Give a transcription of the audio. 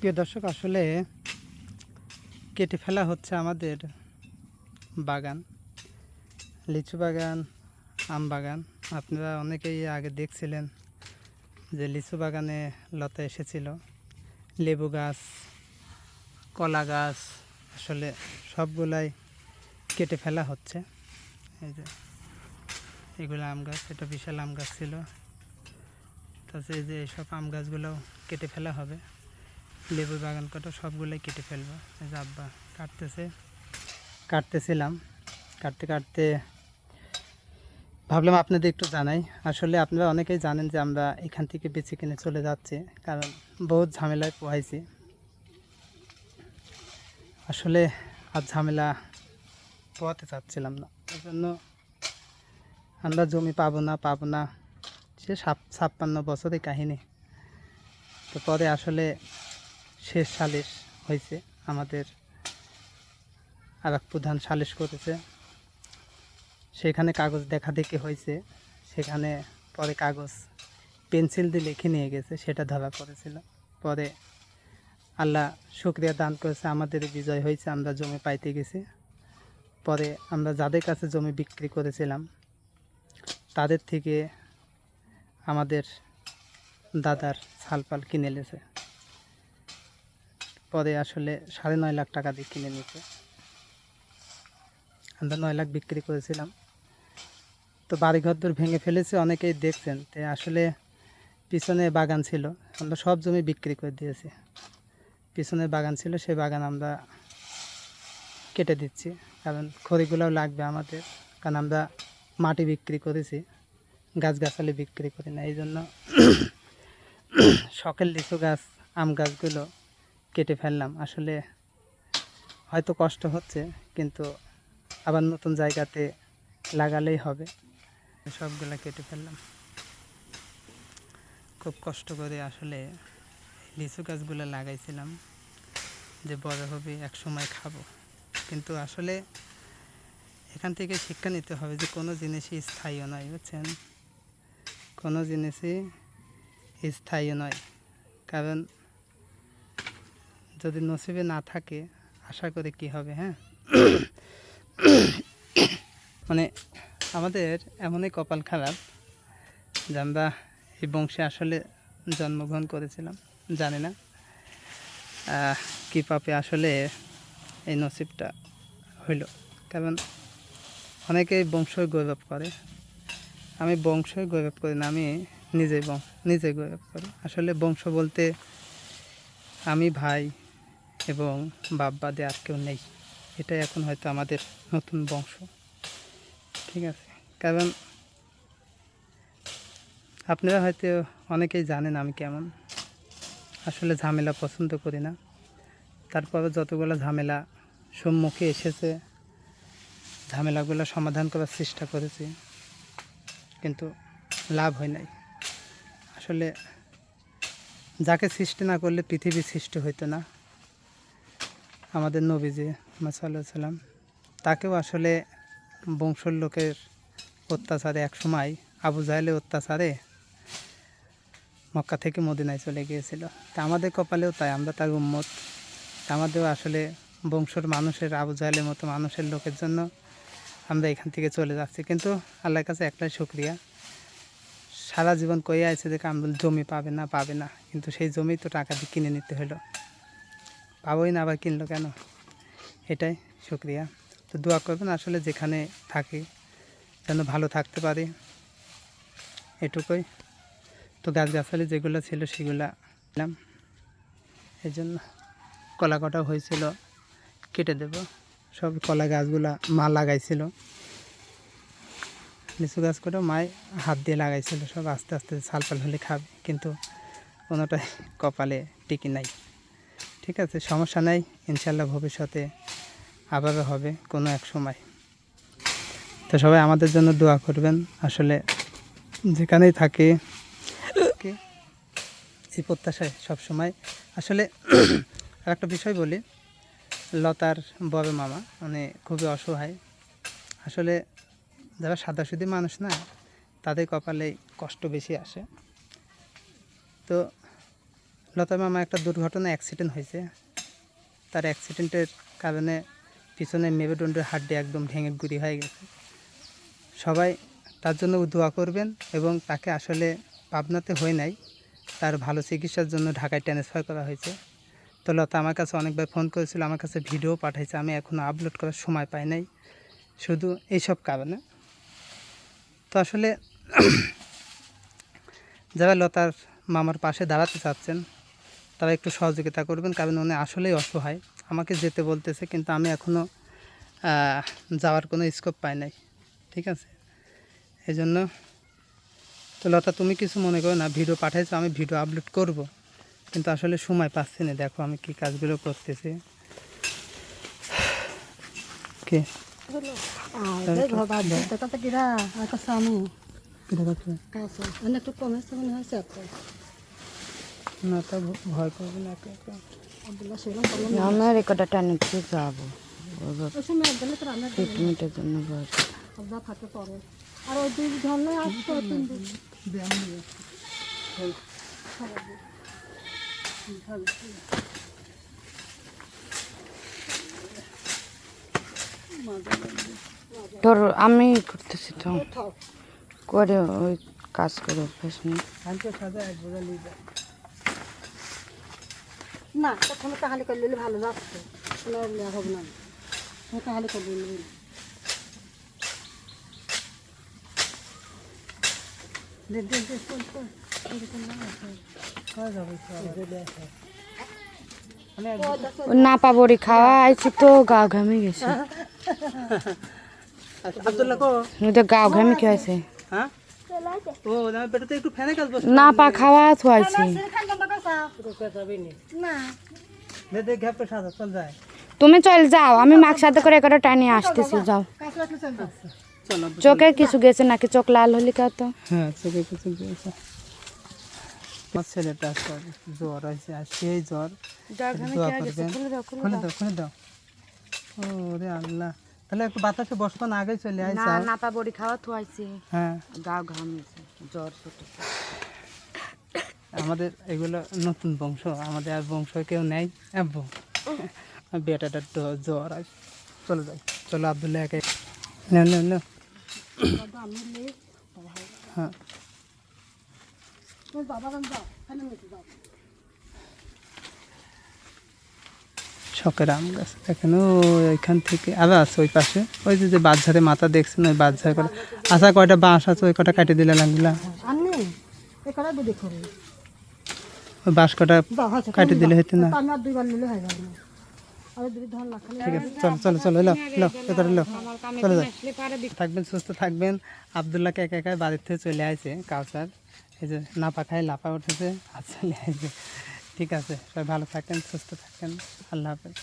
প্রিয় দর্শক, আসলে কেটে ফেলা হচ্ছে আমাদের বাগান, লিচু বাগান, আম বাগান। আপনারা অনেকেই আগে দেখছিলেন যে লিচু বাগানে লতা এসেছিল। লেবু গাছ, কলা গাছ, আসলে সবগুলাই কেটে ফেলা হচ্ছে। এই যে, এগুলো আম গাছ, এটা বিশাল আম গাছ ছিল। তাছাড়া এই যে এইসব আম গাছগুলোও কেটে ফেলা হবে। লেবুর বাগান কাটো সবগুলোই কেটে ফেলব। আব্বা কাটতেছে, কাটতেছিলাম। কাটতে কাটতে ভাবলাম আপনাদের একটু জানাই। আসলে আপনারা অনেকেই জানেন যে আমরা এখান থেকে বেছে কিনে চলে যাচ্ছি, কারণ বহুত ঝামেলায় পোহাইছি আসলে আর ঝামেলা পোহাতে চাচ্ছিলাম না। এই জন্য আমরা জমি পাবো না পাবো না, সে সাপ ছাপ্পান্ন বছরের কাহিনী। তো পরে আসলে শেষ সালিশ হয়েছে আমাদের আর প্রধান সালিশ করেছে। সেখানে কাগজ দেখা দেখি হয়েছে সেখানে পরে কাগজ পেন্সিল দিয়ে লিখে নিয়ে গেছে, সেটা ধরা পড়েছিল। পরে আল্লাহ শুক্রিয়া দান করেছে, আমাদের বিজয় হয়েছে আমরা জমি পাইতে গেছি। পরে আমরা যাদের কাছে জমি বিক্রি করেছিলাম, তাদের থেকে আমাদের দাদার ছালপাল কিনে নিয়েছে পরে আসলে সাড়ে নয় লাখ টাকা দিয়ে কিনে নিতে আমরা নয় লাখ বিক্রি করেছিলাম। তো বাড়িঘর দূর ভেঙে ফেলেছে, অনেকেই দেখছেন তো আসলে পিছনে বাগান ছিল। আমরা সব জমি বিক্রি করে দিয়েছি। পিছনে বাগান ছিল, সেই বাগান আমরা কেটে দিচ্ছি। কারণ খড়িগুলোও লাগবে আমাদের, কারণ আমরা মাটি বিক্রি করেছি, গাছগাছালি বিক্রি করি না। এই জন্য শখের লিচু গাছ, আম গাছগুলো কেটে ফেললাম। আসলে হয়তো কষ্ট হচ্ছে, কিন্তু আবার নতুন জায়গাতে লাগালেই হবে। সবগুলো কেটে ফেললাম। খুব কষ্ট করে আসলে লিচু গাছগুলো লাগাইছিলাম যে বড় হবে এক সময় খাব। কিন্তু আসলে এখান থেকে শিক্ষা নিতে হবে যে কোনো জিনিসই স্থায়ী নয়, বুঝছেন? কোনো জিনিসই স্থায়ী নয়। কারণ যদি নসিবে না থাকে, আশা করে কি হবে হ্যাঁ? মানে আমাদের এমনই কপাল খারাপ যে আমরা এই বংশে আসলে জন্মগ্রহণ করেছিলাম, জানি না কী পাপে আসলে এই নসিবটা হইল। কারণ অনেকেই বংশই গৌরব করে। আমি বংশই গৌরব করি না, আমি নিজেই বংশ নিজে গৌরব করি। আসলে বংশ বলতে আমি ভাই এবং বাপ বাদে আর কেউ নেই। এটাই এখন হয়তো আমাদের নতুন বংশ। ঠিক আছে? কারণ আপনারা হয়তো অনেকেই জানেন আমি কেমন। আসলে ঝামেলা পছন্দ করি না। তারপরে যতগুলো ঝামেলা সম্মুখে এসেছে, ঝামেলাগুলো সমাধান করার চেষ্টা করেছি, কিন্তু লাভ হয় নাই। আসলে যাকে সৃষ্টি না করলে পৃথিবী সৃষ্টি হইতো না। আমাদের নবীজি মাসাল্লাহ সাল্লাম, তাকেও আসলে বংশর লোকের অত্যাচারে এক সময় আবু জাহেলের অত্যাচারে মক্কা থেকে মদিনায় চলে গিয়েছিল। তা আমাদের কপালেও তাই, আমরা তার উম্মত। আমাদেরও আসলে বংশর মানুষের, আবু জাহেলের মতো মানুষের লোকের জন্য আমরা এখান থেকে চলে যাচ্ছি। কিন্তু আল্লাহর কাছে একটাই শুক্রিয়া, সারা জীবন কয়ে আছে যে, কামরুল জমি পাবে না পাবে না। কিন্তু সেই জমি তো টাকা দিয়ে কিনে নিতে হলো। পাবোই না, আবার কিনলো কেন? এটাই, শুক্রিয়া। তো দোয়া করবেন আসলে যেখানে থাকি, যেন ভালো থাকতে পারি। এটুকুই। তো গাছগাছালি যেগুলো ছিল সেগুলো দিলাম এই জন্য কলা কটাও হয়েছিল, কেটে দেব। সব কলা গাছগুলা মা লাগাইছিল। লিচু গাছ করে মায় হাত দিয়ে লাগাইছিল, সব আস্তে আস্তে সালপাল হলে খাবে, কিন্তু কোনোটাই কপালে টিকি নাই। ঠিক আছে, সমস্যা নাই, ইনশাল্লাহ ভবিষ্যতে আবারও হবে কোনো এক সময়। তো সবাই আমাদের জন্য দোয়া করবেন। আসলে যেখানেই থাকে এই প্রত্যাশায় সবসময়। আসলে আর একটা বিষয় বলি, লতার বড় মামা মানে খুবই অসহায়। আসলে যারা সাদাসুদি মানুষ না, তাদের কপালে কষ্ট বেশি আসে। তো লতা মামা একটা দুর্ঘটনা অ্যাক্সিডেন্ট হয়েছে। তার অ্যাক্সিডেন্টের কারণে পিছনে মেরুদণ্ডের হাড্ডি একদম ভেঙে গুড়ি হয়ে গেছে। সবাই তার জন্য দোয়া করবেন এবং তাকে আসলে পাবনাতে হয় নাই, তার ভালো চিকিৎসার জন্য ঢাকায় ট্রান্সফার করা হয়েছে। তো লতা আমার কাছে অনেকবার ফোন করেছিল, আমার কাছে ভিডিও পাঠাইছে, আমি এখনও আপলোড করার সময় পাই নাই। শুধু এইসব কারণে। তো আসলে যারা লতার মামার পাশে দাঁড়াতে চাচ্ছেন তারা একটু সহযোগিতা করবেন। কারণ উনি আসলেই অসহায়। আমাকে যেতে বলতেছে কিন্তু আমি এখনও যাওয়ার কোনো স্কোপ পাই নাই। ঠিক আছে? এই জন্য তো লতা তুমি কিছু মনে করো না ভিডিও পাঠাইছো আমি ভিডিও আপলোড করব। কিন্তু আসলে সময় পাচ্ছি না। দেখো আমি কি কাজগুলো করতেছি। কে? ঘর না তা ভয় না আমেরিকাটা টানিতে যাব। ট্রিটমেন্টের জন্য আর ওই দুই ঝর্ণায় আসতো তিন দিন। তোর আমি করতেছি তো। করে ওই কাজ করে অভ্যাস নেই আনতে সাজা এক বোঝা নিয়ে যা। না প্রথমে তাহালি করে নিলে ভালো লাগছে কোনো হবে না। তাহালি করে নিলে দে দে চল চল না পাবরি খাওয়া আইছি তো গাও ঘামে গেছে। গাও ঘামে খেয়েছে। হ্যাঁ? না পা খাওয়া থুয়াইছি না। তুমি চল যাও আমি মাক সাথে করে একটা টাইনে আসতেছি যাও। চোখে কিছু গেছে নাকি? চোখ লাল হলি কা তো? হ্যাঁ চোখে কিছু দিয়েছে আমার ছেলেটা জ্বর আর সেই জ্বর। দোয়া করবেন। খুলে দাও খুলে দাও। ও আল্লাহ। তাহলে একটু বাতাসে বসবান আগে চলে না আইসা না পাবরি খাওয়া থুয়াইছি। হ্যাঁ। গাও ঘামেছে জ্বর ছোট। আমাদের এগুলো নতুন বংশ আমাদের আর বংশ কেউ নেই আব্বু। বেটাটার তো জ্বর আছে চলে যাই। চলো আবদুল্লাহ একে। হ্যাঁ। শখের আম গাছ দেখেন ওইখান থেকে আরও আছে ওই পাশে। ওই যে যে বাচ্চারে মাথা দেখছেন ওই বাচ্চার করে। আচ্ছা কয়টা বাঁশ আছে ওই কটা কাটি দিলে লাগলা। আর নেই এ করা দুদি করে ওই বাঁশ কটা যাও কাটি দিলে হইতো না। না ঠিক আছে চলো চলো চলো লো লো চলে যাই থাকবেন সুস্থ থাকবেন। আবদুল্লাহকে একা একা বাড়ির থেকে চলে আসে কাউসার। এই যে নাপা খায় লাফা উঠেছে আর চলে আসে ঠিক আছে সবাই ভালো থাকেন সুস্থ থাকেন। আল্লাহ হাফেজ।